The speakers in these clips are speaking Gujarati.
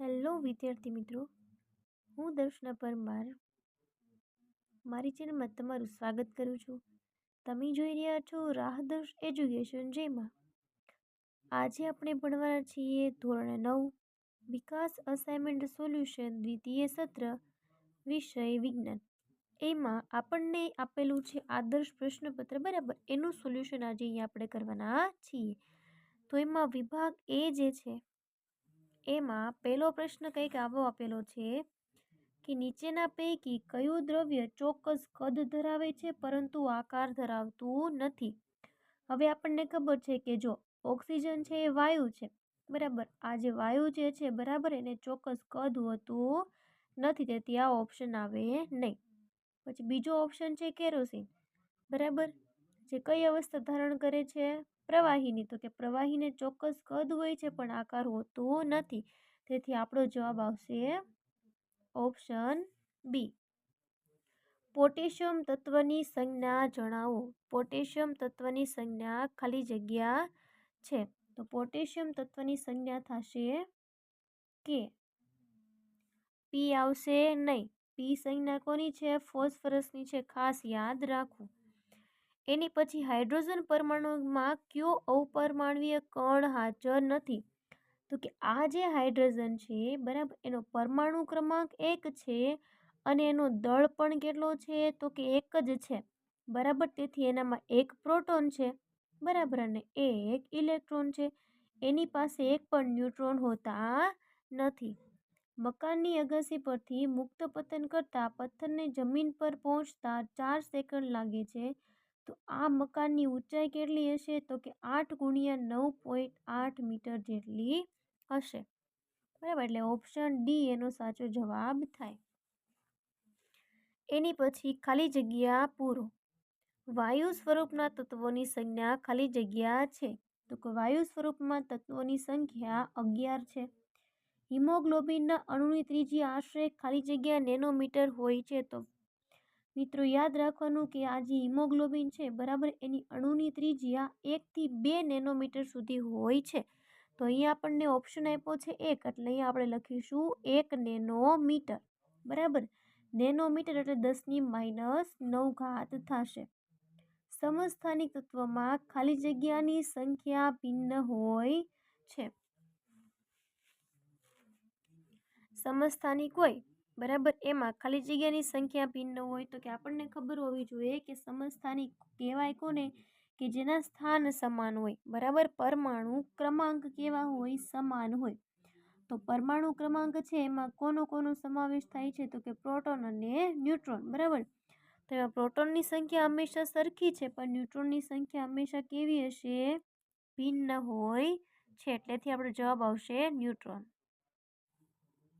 હેલો વિદ્યાર્થી મિત્રો. હું દર્શના પરમાર. મારી ચેનલમાં તમારું સ્વાગત કરું છું. તમે જોઈ રહ્યા છો રાહદર્શ એજ્યુકેશન જેમાં. આજે આપણે ભણવાના છીએ ધોરણ નવ, વિકાસ અસાઇનમેન્ટ સોલ્યુશન દ્વિતીય સત્ર, વિષય વિજ્ઞાન. એમાં આપણને આપેલું છે આદર્શ પ્રશ્નપત્ર, બરાબર? એનું સોલ્યુશન આજે અહીંયા આપણે કરવાના છીએ. તો એમાં વિભાગ એ જે છે એમાં પહેલો પ્રશ્ન કંઈક આવો આપેલો છે કે નીચેના પૈકી કયું દ્રવ્ય ચોક્કસ કદ ધરાવે છે, પરંતુ આકાર ધરાવતું નથી? હવે આપણને ખબર છે કે જો ઓક્સિજન છે એ વાયુ છે, બરાબર? આ જે વાયુ જે છે, બરાબર? એને ચોક્કસ કદ હોતું નથી, તેથી આ ઓપ્શન આવે નહીં. પછી બીજો ઓપ્શન છે કેરોસીન, બરાબર? જે કઈ અવસ્થા ધારણ કરે છે? પ્રવાહીની. તો કે પ્રવાહીને ચોક્કસ કદ હોય છે, પણ આકાર હોતો નથી. તેથી આપણો જવાબ આવશે ઓપ્શન બી. પોટેશિયમ તત્વની સંજ્ઞા જણાવો. પોટેશિયમ તત્વની સંજ્ઞા ખાલી જગ્યા છે. તો પોટેશિયમ તત્વની સંજ્ઞા થશે કે? પી આવશે નહીં. પી સંજ્ઞા કોની છે? ફોસ્ફરસની છે. ખાસ યાદ રાખવું. એની પછી હાઇડ્રોજન પરમાણુમાં કયો અવપરમાણવીય કણ હાજર નથી? તો કે આ જે હાઇડ્રોજન છે, બરાબર, એનો પરમાણુ ક્રમાંક એક છે અને એનો દળ પણ કેટલો છે? તો કે એક જ છે. બરાબર, તેથી એનામાં એક પ્રોટોન છે, બરાબર, અને એક ઇલેક્ટ્રોન છે. એની પાસે એક પણ ન્યુટ્રોન હોતા નથી. મકાનની અગાસી પરથી મુક્ત પતન કરતાં પથ્થરને જમીન પર પહોંચતા ચાર સેકન્ડ લાગે છે. તો આ મકાનની ઊંચાઈ કેટલી હશે? તો કે આઠ ગુણ્યા નવ પોઈન્ટ આઠ મીટર જેટલી હશે. બરાબર, એટલે ઓપ્શન ડી એનો સાચો જવાબ થાય. એની પછી ખાલી જગ્યા પૂરો. વાયુ સ્વરૂપના તત્વોની સંજ્ઞા ખાલી જગ્યા છે. તો કે વાયુ સ્વરૂપમાં તત્વોની સંખ્યા અગિયાર છે. હિમોગ્લોબિનના અણુની ત્રીજી આશરે ખાલી જગ્યા નેનોમીટર હોય છે. તો મિત્રો, યાદ રાખવાનું કે આ જે હિમોગ્લોબિન છે, બરાબર, એની અણુની ત્રિજ્યા એકથી બે નેનોમીટર સુધી હોય છે. તો અહીંયા આપણને ઓપ્શન આપ્યો છે એક, એટલે અહીંયા આપણે લખીશું એક નેનોમીટર, બરાબર? નેનોમીટર એટલે દસની માઇનસ નવ ઘાત થશે. સમસ્થાનિક તત્વમાં ખાલી જગ્યાની સંખ્યા ભિન્ન હોય છે. સમસ્થાનિક હોય બરાબર? એમાં ખાલી જગ્યાની સંખ્યા ભિન્ન હોય તો કે આપણને ખબર હોવી જોઈએ કે સમસ્થાનિક કહેવાય કોને? કે જેના સ્થાન સમાન હોય. બરાબર? પરમાણુ ક્રમાંક કેવા હોય? સમાન હોય. તો પરમાણુ ક્રમાંક છે એમાં કોનો કોનો સમાવેશ થાય છે? તો કે પ્રોટોન અને ન્યુટ્રોન. બરાબર? તો એમાં પ્રોટોનની સંખ્યા હંમેશા સરખી છે, પણ ન્યુટ્રોનની સંખ્યા હંમેશા કેવી હશે? ભિન્ન હોય છે. એટલેથી આપણો જવાબ આવશે ન્યુટ્રોન.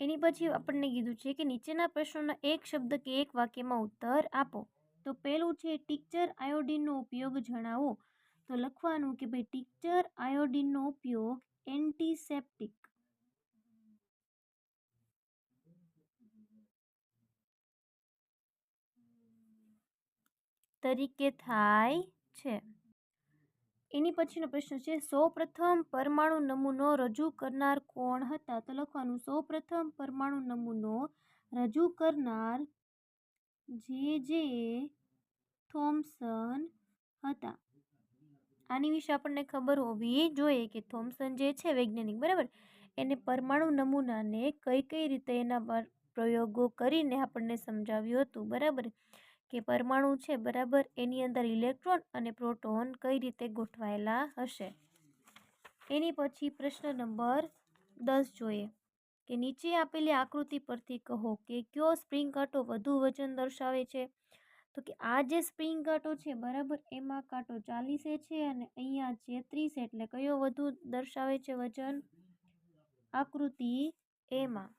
એની પછી આપણને કીધું છે કે નીચેના પ્રશ્નોના એક શબ્દ કે એક વાક્યમાં ઉત્તર આપો. તો પહેલું છે ટીચર આયોડિનનો ઉપયોગ જણાવો. તો લખવાનું કે ભાઈ ટીચર આયોડિનનો ઉપયોગ એન્ટીસેપ્ટિક. તરીકે થાય છે. એની પછીનો પ્રશ્ન છે, સૌપ્રથમ પરમાણુ નમૂનો રજૂ કરનાર કોણ હતા? તો લખવાનું, સૌપ્રથમ પરમાણુ નમૂનો રજૂ કરનાર જે જે થોમ્સન હતા. આની વિશે આપણને ખબર હોવી જોઈએ કે થોમ્સન જે છે વૈજ્ઞાનિક, બરાબર? એને પરમાણુ નમૂનાને કઈ કઈ રીતે એના પ્રયોગો કરીને આપણને સમજાવ્યું હતું, બરાબર? કે પરમાણુ છે, બરાબર? એની અંદર ઇલેક્ટ્રોન અને પ્રોટોન કઈ રીતે ગોઠવાયેલા હશે? એની પછી પ્રશ્ન નંબર દસ જોઈએ. કે નીચે આપેલી આકૃતિ પરથી કહો કે કયો સ્પ્રિંગ કાંટો વધુ વજન દર્શાવે છે? તો કે આ જે સ્પ્રિંગ કાંટો છે, બરાબર? એમાં કાંટો ચાલીસે છે અને અહીંયા છે ત્રીસ એટલે કયો વધુ દર્શાવે છે વજન? આકૃતિ એમાં.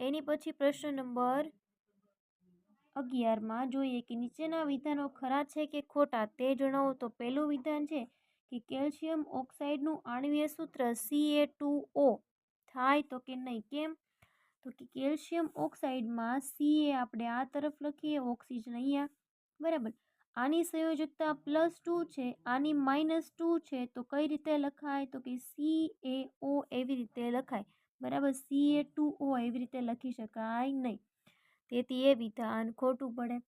એની પછી પ્રશ્ન નંબર અગિયારમાં જોઈએ કે નીચેના વિધાનો ખરા છે કે ખોટા તે જણાવો તો પહેલું વિધાન છે કે કેલ્શિયમ ઓક્સાઇડનું આણવીય સૂત્ર સી એ ટુ ઓ થાય તો કે નહીં, કેમ? તો કે કેલ્શિયમ ઓક્સાઇડમાં સી એ આપણે આ તરફ લખીએ, ઓક્સિજન અહીંયા, બરાબર. આની સંયોજકતા પ્લસ ટુ છે, આની માઇનસ ટુ છે, તો કઈ રીતે લખાય? તો કે સી એ ઓ એવી રીતે લખાય, બરાબર. સી એ ટુ ઓ એવી રીતે લખી શકાય નહીં. તેથી એ વિધાન ખોટું પડે.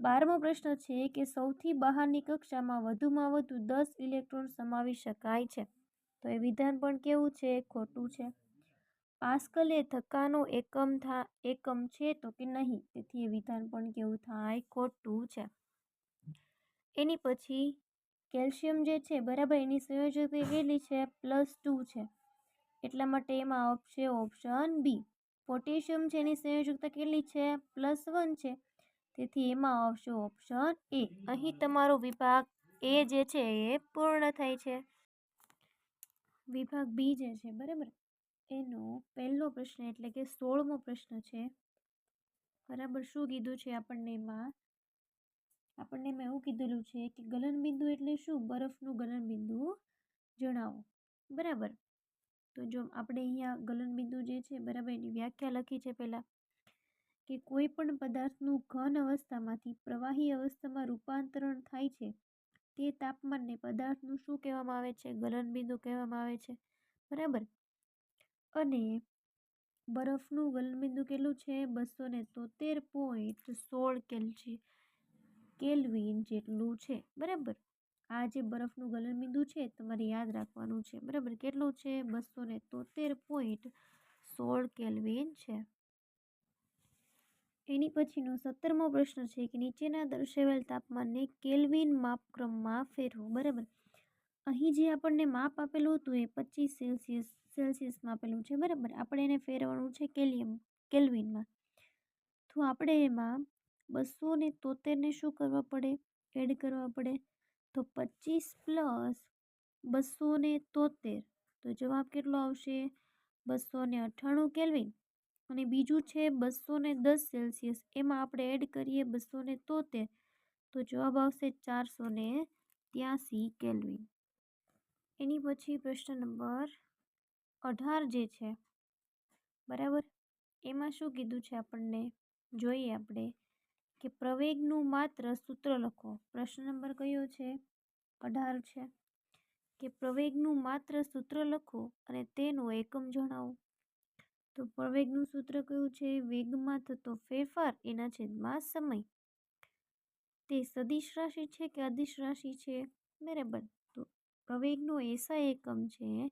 બારમો પ્રશ્ન છે કે સૌથી બહારની કક્ષામાં વધુમાં વધુ દસ ઇલેક્ટ્રોન સમાવી શકાય છે. તો એ વિધાન પણ કેવું છે? ખોટું છે. પાસ્કલ એ ધક્કાનો એકમ થા, એકમ છે તો કે નહીં? તેથી એ વિધાન પણ કેવું થાય? ખોટું છે. એની પછી કેલ્શિયમ જે છે, બરાબર એની સંયોજકતા કેટલી છે? પ્લસ ટુ છે. એટલા માટે એમાં આવશે ઓપ્શન બી. પોટેશિયમ છે એની સંયોજકતા કેટલી છે? પ્લસ વન છે. તેથી એમાં આવશે ઓપ્શન એ. અહીં તમારો વિભાગ એ જે છે એ પૂર્ણ થાય છે. વિભાગ બી જે છે, બરાબર? એનો પહેલો પ્રશ્ન એટલે કે સોળમો પ્રશ્ન છે. બરાબર, શું કીધું છે આપણને એમાં? આપણને એમાં એવું કીધેલું છે કે ગલનબિંદુ એટલે શું? બરફનું ગલનબિંદુ જણાવો. બરાબર? તો જો આપણે અહીંયા ગલનબિંદુ જે છે, બરાબર એની વ્યાખ્યા લખી છે પહેલાં, કે કોઈ પણ પદાર્થનું ઘન અવસ્થામાંથી પ્રવાહી અવસ્થામાં રૂપાંતરણ થાય છે, તે તાપમાનને પદાર્થનું શું કહેવામાં આવે છે? ગલનબિંદુ કહેવામાં આવે છે. બરાબર? અને બરફનું ગલનબિંદુ કેટલું છે? બસો ને તોતેર પોઈન્ટ સોળ કેલ્સી કેલ્વિન જેટલું છે. બરાબર? આ જે બરફનું ગલનબિંદુ છે, તમારે યાદ રાખવાનું છે. બરાબર? કેટલું છે? બસો ને તોતેર પોઈન્ટ સોળ કેલ્વિન છે. એની પછીનો સત્તરમો પ્રશ્ન છે કે નીચેના દર્શાવેલ તાપમાનને કેલ્વિન માપક્રમમાં ફેરવો. બરાબર? અહીં જે આપણને માપ આપેલું હતું એ પચીસ સેલ્સિયસ, સેલ્સિયસમાં આપેલું છે. બરાબર? આપણે એને ફેરવવાનું છે કેલિયમ, કેલ્વિનમાં. તો આપણે એમાં બસો ને તોતેરને શું કરવા પડે? એડ કરવા પડે? તો પચીસ પ્લસ બસો ને તોતેર. તો જવાબ કેટલો આવશે? બસો ને અઠ્ઠાણું કેલ્વિન. અને બીજું છે બસો ને દસ સેલ્સિયસ. એમાં આપણે એડ કરીએ બસો ને તોતેર. તો જવાબ આવશે ચારસો ને ત્યાસી કેલ્વિન. એની પછી પ્રશ્ન નંબર અઢાર જે છે. બરાબર? એમાં શું કીધું છે આપણને? જોઈએ આપણે. કે પ્રવેગનું માત્ર સૂત્ર લખો. પ્રશ્ન નંબર કયો છે? અઢાર છે. કે પ્રવેગનું માત્ર સૂત્ર લખો અને તેનો એકમ જણાવો. તો પ્રવેગનું સૂત્ર કયું છે? વેગમાં થતો ફેરફાર એના છેદમાં સમય. તે સદિશ રાશિ છે કે અદિશ રાશિ છે? બરાબર. તો પ્રવેગનો એસા એકમ છે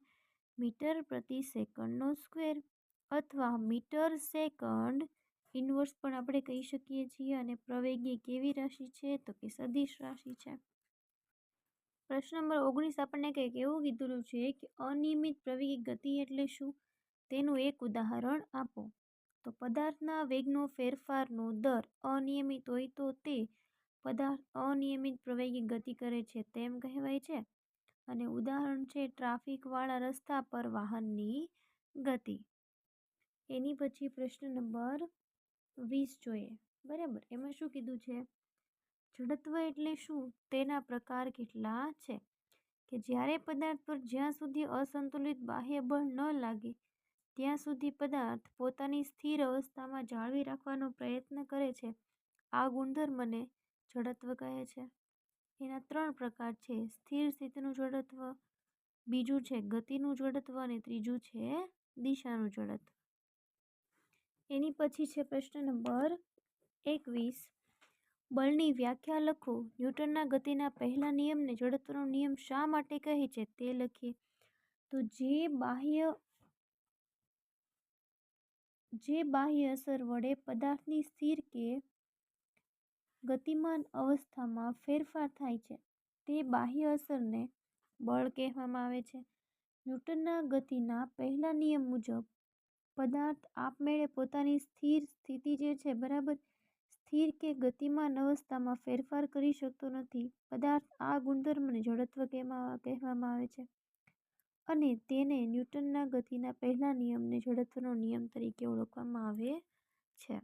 મીટર પ્રતિ સેકન્ડનો સ્ક્વેર અથવા મીટર સેકન્ડ ઇન્વર્સ પણ આપણે કહી શકીએ છીએ અને પ્રવેગી કેવી રાશિ છે તો કે સદિશ રાશિ છે. પ્રશ્ન નંબર ઓગણીસ આપણને કંઈક એવું કીધેલું છે કે અનિયમિત પ્રવેગી ગતિ એટલે શું? તેનું એક ઉદાહરણ આપો. તો પદાર્થના વેગનો ફેરફારનો દર અનિયમિત હોય તો તે પદાર્થ અનિયમિત પ્રવેગી ગતિ કરે છે તેમ કહેવાય છે. અને ઉદાહરણ છે ટ્રાફિકવાળા રસ્તા પર વાહનની ગતિ. એની પછી પ્રશ્ન નંબર વીસ જોઈએ. બરાબર? એમાં શું કીધું છે? જડત્વ એટલે શું? તેના પ્રકાર કેટલા છે? કે જ્યારે પદાર્થ પર જ્યાં સુધી અસંતુલિત બાહ્ય બળ ન લાગે, ત્યાં સુધી પદાર્થ પોતાની સ્થિર અવસ્થામાં જાળવી રાખવાનો પ્રયત્ન કરે છે. આ ગુણધર્મને જડત્વ કહે છે. એના ત્રણ પ્રકાર છે. સ્થિર સ્થિતિનું જડત્વ, બીજું છે ગતિનું જડત્વ અને ત્રીજું છે દિશાનું જડત્વ. એની પછી છે પ્રશ્ન નંબર એકવીસ. બળની વ્યાખ્યા લખો. ન્યૂટનના ગતિના પહેલા નિયમને જડત્વનો નિયમ શા માટે કહે છે તે લખીએ. તો જે બાહ્ય જે બાહ્ય અસર વડે પદાર્થની સ્થિર કે ગતિમાન અવસ્થામાં ફેરફાર થાય છે, તે બાહ્ય અસરને બળ કહેવામાં આવે છે. ન્યૂટનના ગતિના પહેલા નિયમ મુજબ પદાર્થ આપમેળે પોતાની સ્થિર સ્થિતિ જે છે, બરાબર? સ્થિર કે ગતિમાન અવસ્થામાં ફેરફાર કરી શકતો નથી. પદાર્થ આ ગુણધર્મને જડત્વ કહેવામાં આવે છે? અને તેને ન્યૂટનના ગતિના પહેલા નિયમને જડત્વનો નિયમ તરીકે ઓળખવામાં આવે છે.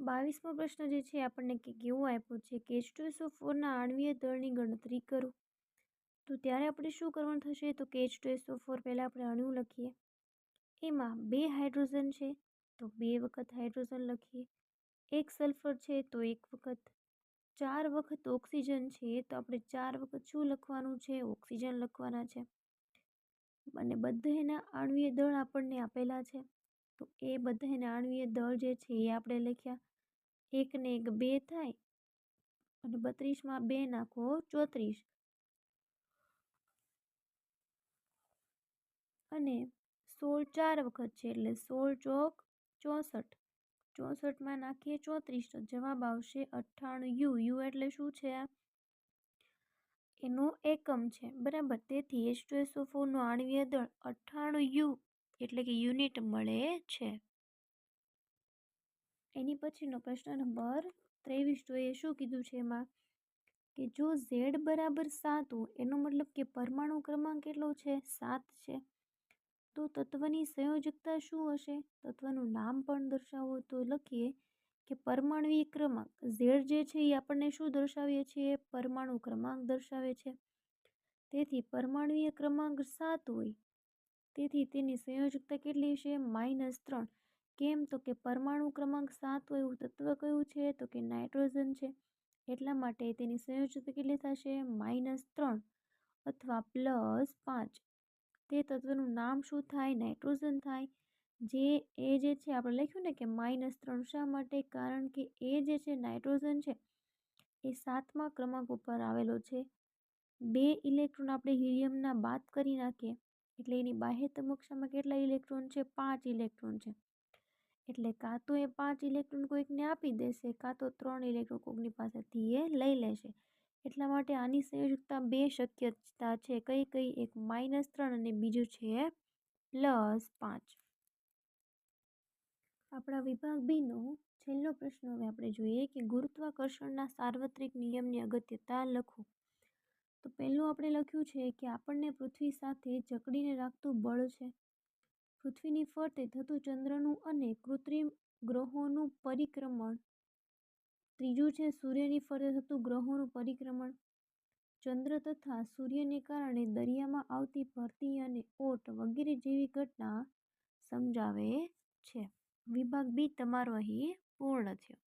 બાવીસમો પ્રશ્ન જે છે, આપણને કે કેવો આપ્યો છે? કે એચ ટુ એસો ફોરના આણવીય દળની ગણતરી કરો. તો ત્યારે આપણે શું કરવાનું થશે? તો કે એચ ટુ એસો ફોર પહેલાં આપણે અણુ લખીએ. એમાં બે હાઇડ્રોજન છે, તો બે વખત હાઇડ્રોજન લખીએ. એક સલ્ફર છે, તો એક વખત. ચાર વખત ઓક્સિજન છે, તો આપણે ચાર વખત શું લખવાનું છે? ઓક્સિજન લખવાના છે. અને બધાયના આણવીય દળ આપણને આપેલા છે. તો એ બધાના આણવીય દળ જે છે, એ આપણે લખ્યા. એકને એક બે થાય. અને બત્રીસમાં બે નાખો, ચોત્રીસ. અને સોળ ચાર વખત છે એટલે સોળ ચોક ચોસઠ. ચોસઠમાં નાખીએ ચોત્રીસ તો જવાબ આવશે અઠ્ઠાણું યુ. યુ એટલે શું છે? એનો એકમ છે. બરાબર. તેથી એચ ટુ એસ ફોરનું આણવીય દળ અઠ્ઠાણું યુ એટલે કે યુનિટ મળે છે. એની પછીનો પ્રશ્ન નંબર ત્રેવીસ જોઈએ શું કીધું છે એમાં? કે જો ઝેડ બરાબર સાત હોય, એનો મતલબ કે પરમાણુ ક્રમાંક કેટલો છે? સાત છે. તો તત્વની સંયોજકતા શું હશે? તત્વનું નામ પણ દર્શાવો તો લખીએ કે પરમાણુય ક્રમાંક. ઝેડ જે છે એ આપણને શું દર્શાવીએ છીએ પરમાણુ ક્રમાંક દર્શાવે છે. તેથી પરમાણુય ક્રમાંક સાત હોય. તેથી તેની સંયોજકતા કેટલી છે માઇનસ ત્રણ. કેમ? તો કે પરમાણુ ક્રમાંક સાત હોય એવું તત્વ કયું છે? તો કે નાઇટ્રોજન છે. એટલા માટે તેની સંયોજકતા કેટલી થશે? માઇનસ ત્રણ. અથવા પ્લસ પાંચ. તે તત્વનું નામ શું થાય? નાઇટ્રોજન થાય. જે, એ જે છે, આપણે લખ્યું ને કે માઇનસ ત્રણ શા માટે? કારણ કે એ જે છે, નાઇટ્રોજન છે, એ સાતમા ક્રમાંક ઉપર આવેલો છે. બે ઇલેક્ટ્રોન આપણે હિલિયમના બાદ કરી નાખીએ. એટલે એની બાહ્ય તબક્કામાં કેટલા ઇલેક્ટ્રોન છે? પાંચ ઇલેક્ટ્રોન છે. એટલે કાં તો એ પાંચ ઇલેક્ટ્રોન કોઈકને આપી દેશે, કાં તો ત્રણ ઇલેક્ટ્રોન કોઈકની પાસેથી એ લઈ લેશે. એટલા માટે આની સંયોજકતા બે શક્યતા છે. કઈ કઈ? એક માઇનસ ત્રણ અને બીજું છે પ્લસ પાંચ. આપણા વિભાગ બીનો છેલ્લો પ્રશ્ન હવે આપણે જોઈએ કે ગુરુત્વાકર્ષણના સાર્વત્રિક નિયમની અગત્યતા લખો. તો પહેલું આપણે લખ્યું છે કે આપણને પૃથ્વી સાથે જકડીને રાખતું બળ છે. પૃથ્વીની ફરતે થતું ચંદ્રનું અને કૃત્રિમ ગ્રહોનું પરિક્રમણ ત્રીજું છે સૂર્યની ફરતે થતું ગ્રહોનું પરિક્રમણ. ચંદ્ર તથા સૂર્યને કારણે દરિયામાં આવતી ભરતી અને ઓટ વગેરે જેવી ઘટના સમજાવે છે. વિભાગ બી તમારો અહીં પૂર્ણ થયો.